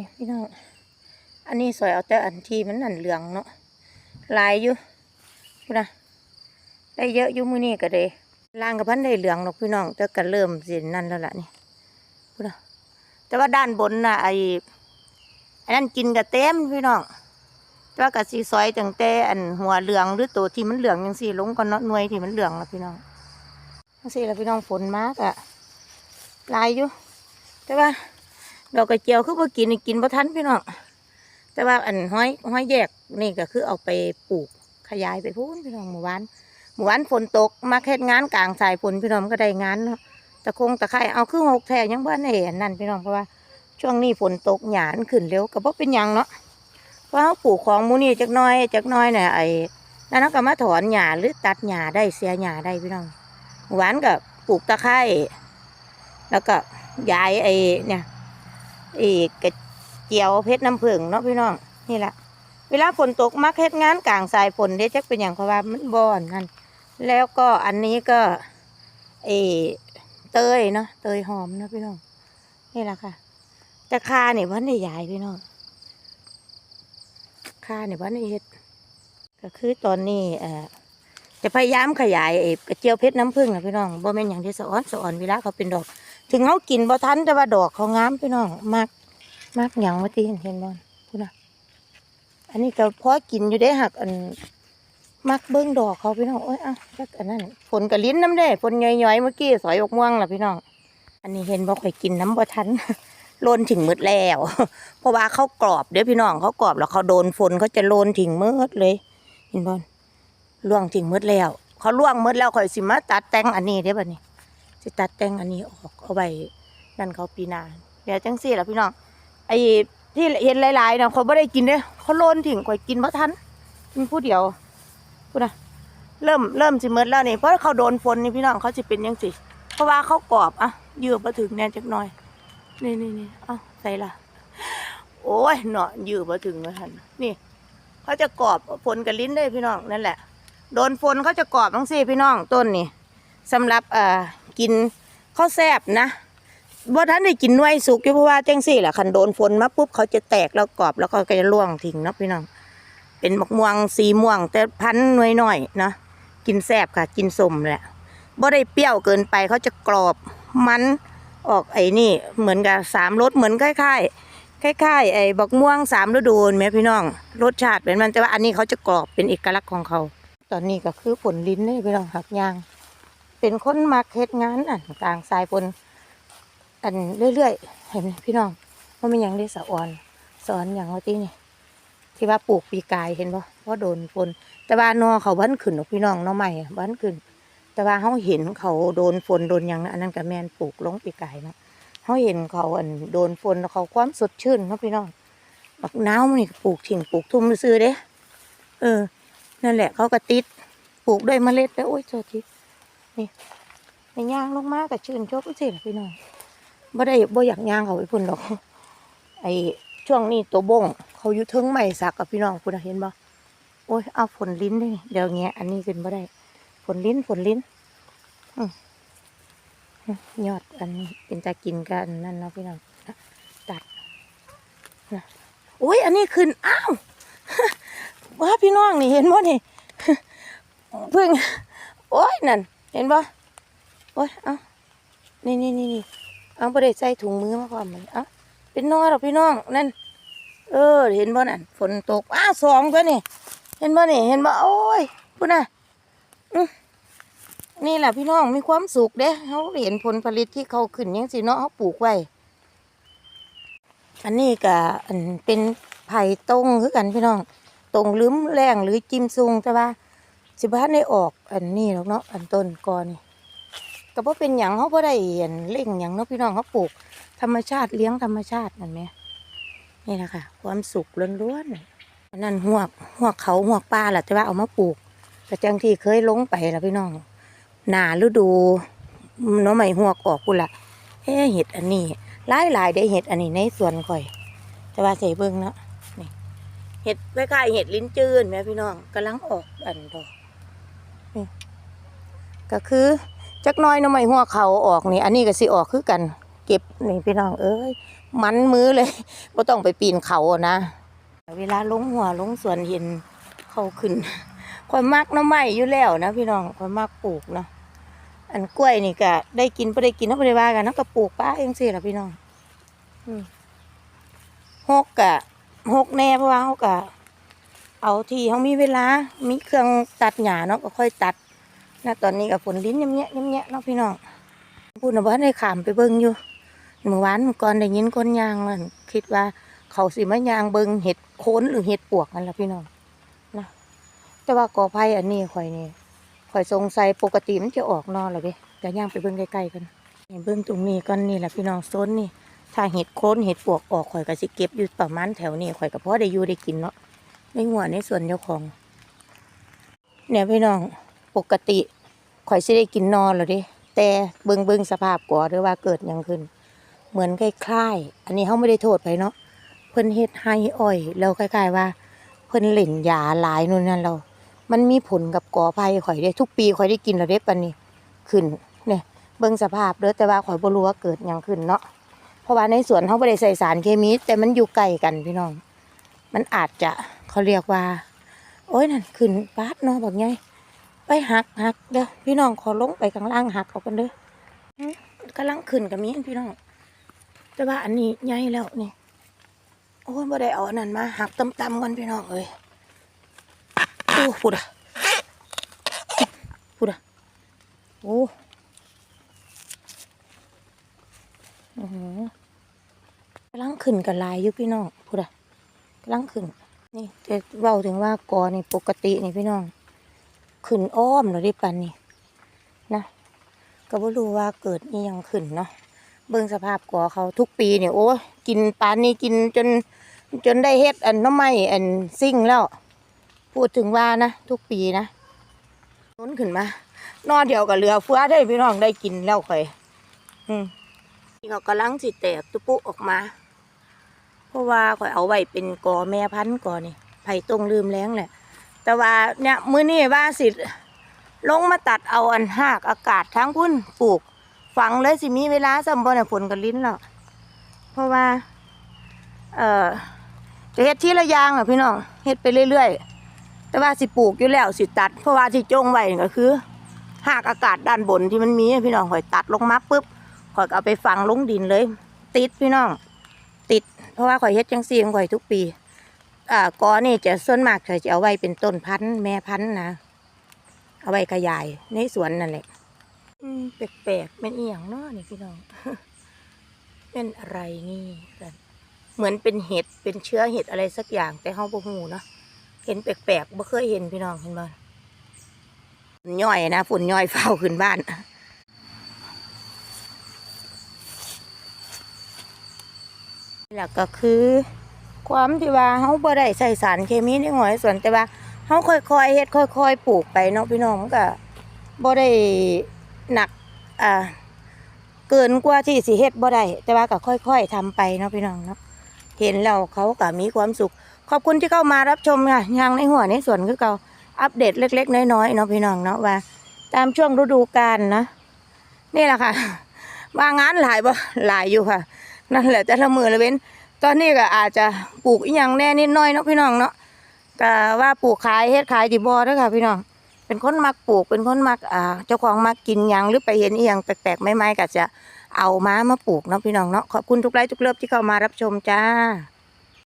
นี่พี่น้อง อันนี้สวยเอาแต่อันที่มันนั่นเหลืองเนาะลายอยู่พูดนะได้เยอะอยู่มือนี่ก็เลยล่างกับพันได้เหลืองหรอกพี่น้องแต่ก็เริ่มสินั่นแล้วล่ะนี่พูดนะแต่ว่าด้านบนน่ะไอ้ไอ้นั่นกินกับเต็มพี่น้องแต่ว่ากับสีซอยตั้งแต่อันหัวเหลืองหรือตัวที่มันเหลืองยังสีลงก็เนาะหน่วยที่มันเหลืองละพี่น้องจังสีละพี่น้องฝนมากอะลายอยู่แต่ว่า ดอกกระเจียวคือบ่กินกินบ่ทันพี่น้องแต่ว่าอันห้อยห้อยแยกนี่ก็คือเอาไปปลูกขยายไปพูนพี่น้องหมู่บ้านหมู่บ้านฝนตกมาเฮ็ดงานกลางสายฝนพี่น้องก็ได้งานเนาะตะคงตะไคร้เอาคือหกแท่ยังบ่ได้อันนั่นพี่น้องเพราะว่าช่วงนี้ฝนตกหยานขึ้นเร็วก็บ่เป็นยังเนาะเพราะเขาปลูกของมูนี่จักน้อยจักน้อยเนี่ยไอ้นั่นก็มาถอนหญ้าหรือตัดหญ้าได้เสียหญ้าได้พี่น้องหมู่บ้านก็ปลูกตะไคร้แล้วก็ย้ายไอ้เนี่ย อีกกระเจียวเพชรน้ำผึ้งเนาะพี่น้องนี่แหละเวลาฝนตกมักเฮ็ดงานกลางสายฝนเด้จักเป็นอย่างเพราะว่ามันบอนนั่นแล้วก็อันนี้ก็เอเตยเนาะเตยหอมเนาะพี่น้องนี่แหละค่ะแต่คาเนี่ยวันได้ใหญ่พี่น้องคาเนี่ยวันได้เฮ็ดก็คือตอนนี้เอ่อ จะพยายามขยายไอ้กระเจียวเพชรน้ำผึ้งนะพี่น้องบ่แม่นอย่างที่สอนสอนเวลาเขาเป็นดอก ถึงเขากินบ่ทันแต่ว่าดอกเขางามพี่น้องมากมากหยังว่าตีเห็นเห็นบ่พูดนะอันนี้ก็พอกินอยู่ได้หักอันมักเบิ้งดอกเขาพี่น้องโอ้ยอะจักอันนั้นฝนกับลิ้นน้ำได้ฝนย่อยๆเมื่อกี้สอยอกม่วงล่ะพี่น้อง อันนี้เห็นบ่ค่อยกินน้ำบ่ทันโลนถึงมืดแล้ว เพราะว่าเขากรอบเด้อพี่น้องเขากรอบแล้วเขาโดนฝนเขาจะโลนถึงมืดเลยเห็นบ่ล่ ล่วงถึงมืดแล้ว เขาล่วงมืดแล้วค่อยสิมาตัดแต่งอันนี้เด้อบัดนี้สิตัดแต่งอันนี้ออกเอาไว้นั่นเขาปีหนาเดี๋ยวจังสี่ละพี่น้องไอ้ที่เห็นหลายๆนะเขาไม่ได้กินเด้เขาโลนทิ้งก่อยกินเพราะทันกินผู้เดียวพูดนะเริ่มเริ่มสิเมิดแล้วนี่เพราะเขาโดนฝนนี่พี่น้องเขาจะเป็นยังสิเพราะว่าเขากรอบอะยืดมาถึงแน่จักหน่อยนี่นี่นี่อ้าใส่ละโอ้ยเนาะยืดมาถึงแล้วทันนี่ เขาจะกรอบฝนกับลิ้นได้พี่น้องนั่นแหละ โดนฝนเขาจะกรอบทั้งสี่พี่น้องต้นนี่สำหรับเอ่อกินข้าวแซบนะบ่ท่านได้กินน่วยสุกอยู่เพราะว่าจังสี่แหละคันโดนฝนมาปุ๊บเขาจะแตกแล้วกรอบแล้วก็จะร่วงทิ้งเนาะพี่น้อง เป็นมะม่วงสีม่วง แต่พันหน่วยหน่อยๆนะกินแซบค่ะ กินสมแหละบ่ได้เปรี้ยวเกินไปเขาจะกรอบมันออกไอ้นี่เหมือนกับสามรสเหมือนคล้ายๆคล้ายๆไอ้บักม่วงสามฤดูนไหมพี่น้องรสชาติเป็นมันแต่ว่าอันนี้เขาจะกรอบเป็นเอกลักษณ์ของเขา ตอนนี้ก็คือผลลิ้นนี่พี่น้องหักยาง เป็นคนมักเฮ็ดงานอันกลางสายฝนอันเรื่อยๆ เห็นไหมพี่น้องว่ามันยังได้สะอ่อนสอนอย่างว่าที่นี่ที่ว่าปลูกปีกายเห็นบ่เพราโดนฝนแต่ว่านอเขาบ้านขึ้นหรอกพี่น้องหนอใหม่บ้านขึ้น แต่ว่าเขาเห็นเขาโดนฝนโดนยังอันนั้นก็แมนปลูกลงปีกายเนาะเขาเห็นเขาอันโดนฝนเขาความสดชื่นนะพี่น้องบักน้าวมันนี่ปลูกทิ้งปลูกทุ่มซื้อเด้ เออ นั่นแหละเขาก็ติดปลูกด้วยเมล็ดแล้วโอ้ยโทษทีนี่ในย่างลงมาแต่ชื่นชอบสิล่ะพี่น้องบ่ได้บ่อยากย่างเขาไปพุ่นดอก ไอ้ช่วงนี้ตัวบงเขาอยู่เทึงใหม่สักกับพี่น้องคุณเห็นบ่โอ้ยเอาฝนลิ้นนี่เดี๋ยวแงะอันนี้ขึ้นบ่ได้ฝนลิ้นฝนลิ้นยอดอันนี้เป็นตากินกันนั่นเนาะพี่น้องตัดนะโอ้ยอันนี้ขึ้นอ้าว ว่าพี่น้องนี่เห็นบ่นี่พิ่งโอ้ยนั่น เห็นบ่โอ้ยเอานี่นี่นี่นี่เอาบ่ได้ใส่ถุงมือมาก่อนมันเอาเป็นน้อยหรอกพี่น้องนั่น เออ เห็นบ่นั่นฝนตกอ้าวสองตัวนี่ เห็นบ่นี่เห็นบ่โอ้ยพุ่นน่ะนี่แหละพี่น้องมีความสุขเด้เขาเห็นผลผลิตที่เขาขึ้นยังสิเนาะเขาปลูกไว้อันนี้ก็อันเป็นไผ่ตรงคือกันพี่น้อง ตรงลืมแรงหรือจิ้มซุงแต่ว่า สิบ้านได้ออกอันนี้หรอกเนาะอันต้นก่อนนี่ก็บ่เป็นหยังเขาบ่ได้เห็นเล่งหยังเนาะพี่น้องเขาปลูก ธรรมชาติเลี้ยงธรรมชาตินั่นไหมนี่แหละค่ะ ความสุขล้วนๆนนั้นหวกหวกเขาหวกปลาแหละแต่ว่าเอามาปลูกแต่จังที่เคยลงไปแล้วพี่น้องหนาฤดูน้องใหม่หวกออกพุ่นละเฮ้เห็ดอันนี้หลายหลายได้เห็ดอันนี้ในสวนข่อย แต่ว่าใส่เบิ่งเนาะ เห็ดคล้ายๆเห็ดลิ้นจืนแม่พี่น้องกำลังออกอันดอกก็คือจักน้อยน้ำไม้หัวเขาออกนี่อันนี้ก็สิออกคือกัน เก็บนี่พี่น้องเอ้ยมันมือเลยบ่ต้องไปปีนเขาอะนะเวลาลงหัวลงสวนเห็นเขาขึ้นข่อยมักน้ำไม้อยู่แล้วนะพี่น้องข่อยมักปลูกเนาะอันกล้วยนี่ก็ได้กินบ่ได้กินเนาะบ่ได้ว่ากันเนาะก็ปลูกป้าเองสิล่ะพี่น้องอืมหกกะ หกแน่เพราะว่าเฮาก็เอาที่เฮามีเวลา มีเครื่องตัดหญ้าเนาะก็ค่อยตัดนะตอนนี้ก็ฝนลิ้นยำแยะยำแยเนาะพี่น้องพูดนะบ่ได้ขามไปเบิ่งอยู่เมื่อวานเมื่อก่อนได้ยินคนยางนั่นคิดว่าเขาสิมายางเบิ่งเห็ดโคนหรือเห็ดปวกนั่นแหละพี่น้องนะแต่ว่ากอไผ่อันนี้ข่อยนี่ข่อยสงสัยปกติมันจะออกนอนหรอเด้จะย่างไปเบิ่งใกล้ๆกันเบิ่งตรงนี้ก่อนนี่แหละพี่น้องโซนนี่ ถ้าเห็ดโคนเห็ดปวกออกข่อยก็สิเก็บอยู่ประมาณแถวนี้ข่อยก็พอได้อยู่ได้กินเนาะในหัวในส่วนเจ้าของ เนี่ยพี่น้องปกติข่อยสิได้กินนอนหรอเด้แต่เบิงเบิงสภาพก่อหรือว่าเกิดยังขึ้น เหมือนคล้ายๆอันนี้เขาไม่ได้โทษไปเนาะเพิ่นเฮ็ดให้อ้อยแล้วคล้ายๆว่า เพิ่นเหล่นยาหลายนู่นนั่นเรา มันมีผลกับกอไผ่ข่อยได้ทุกปีข่อยได้กินแล้วเด้ปันนี้ขึ้นเนี่ยเบิงสภาพเด้อแต่ว่าข่อยบ่รู้ว่าเกิดยังขึ้นเนาะ ราะว่าในสวนเขาบ่ได้ใส่สารเคมี แต่มันอยู่ใกล้กันพี่น้อง มันอาจจะเขาเรียกว่า โอ้ยนั่นขึ้นปาดเนาะบักไงไปหักหักเด้อพี่น้องขอลงไปข้างล่างหักเอากันเด้ออื้อกำลังขึ้นกับมีนพี่น้อง แต่ว่าอันนี้ใหญ่แล้วนี่โอ้ยบ่ได้เอาอันนั้นมาหักตำๆกันพี่น้องเอ้ยโอ้พูดอะพูดอะโอ้หือกำลัง ขึ้นกับลายอยู่พี่น้องพูดอะกำลังขึ้น นี่จะเว้าถึงว่ากอนี่ปกตินี่พี่น้อง ขึ้นอ้อมเลยดิปันนี่นะก็บ่รู้ว่าเกิดนี่ยังขึ้นเนาะเบิ่งสภาพกอเขาทุกปีเนี่ยโอ้กินปานนี้กินจน จนได้เฮ็ดอันน้ำไม้อันซิ่งแล้ว พูดถึงว่านะทุกปีนะน้นขึ้นมานอนเดียวกับเรือเฟือได้พี่น้องได้กินแล้วค่อย อืมนี่เขากำลังสิแตกตุปุออกมา เพราะว่าข่อยเอาไว้เป็นกอแม่พันธุ์กอนี่ไผ่ตรงลืมแล้งแหละ แต่ว่าเนี่ยมื้อนี้ว่าสิลงมาตัดเอาอันหากอากาศทั้งพุ่นปลูกฝังเลยสิมีเวลาสมบูรณ์ฝนกับลิ้นแล้วเพราะว่า เอ่อจะเฮ็ดที่ละย่างอะพี่น้องเฮ็ดไปเรื่อยๆ แต่ว่าสิปลูกอยู่แล้วสิตัด เพราะว่าที่จงไว้ก็คือหากอากาศด้านบนที่มันมีอะพี่น้องข่อยตัดลงมาปุ๊บข่อยเอาไปฝังลงดินเลย ติดพี่น้อง เพราะว่าข่อยเฮ็ดจังซี่ของข่อยทุกปีอ่ากอนี่จะส่วนมากข่อยจะเอาไว้เป็นต้นพันธุ์แม่พันธุ์นะ เอาไว้ขยายในสวนนั่นแหละ อืมแปลกๆเป็นอีหยังเนาะนี่พี่น้อง เป็นอะไรนี่กันเหมือนเป็นเห็ดเป็นเชื้อเห็ดอะไรสักอย่างแต่เฮาบ่ฮู้เนาะเห็นแปลกๆบ่เคยเห็นพี่น้องเห็นบ่ฝุ่นย่อยนะฝุ่นย่อยเฝ้าขึ้นบ้านนี่แหละก็คือ ความที่ว่าเฮาบ่ได้ใส่สารเคมีในหอยสวนแต่ว่าเฮาค่อยๆเฮ็ดค่อยๆปลูกไปเนาะพี่น้องมันก็บ่ได้หนักอ่าเกินกว่าที่สิเฮ็ดบ่ได้แต่ว่าก็ค่อย ๆทำไปเนาะพี่น้องเนาะเห็นแล้วเขาก็มีความสุข ขอบคุณที่เข้ามารับชมค่ะยางในหัวในสวนคือเก่าอัปเดตเล็ก ๆ น้อยๆเนาะพี่น้องเนาะว่า ตามช่วงฤดูกาลนะนี่แหละค่ะว่างานหลายบ่หลายอยู่ค่ะ นั่นแหละแต่ละมือละเว้น ตอนนี้ก็อาจจะปลูกอีหยังแน่นิดน้อยเนาะพี่น้องเนาะก็ว่าปลูกขายเฮ็ดขายดีบ่เด้อค่ะ พี่น้อง เป็นคนมักปลูกเป็นคนมักอ่าเจ้าของมักกินหยังหรือไปเห็นอีหยังแปลกๆไม่ๆก็จะเอามามาปลูกเนาะพี่น้องเนาะขอบคุณทุกไลค์ทุกเลิฟที่เข้ามารับชมจ้า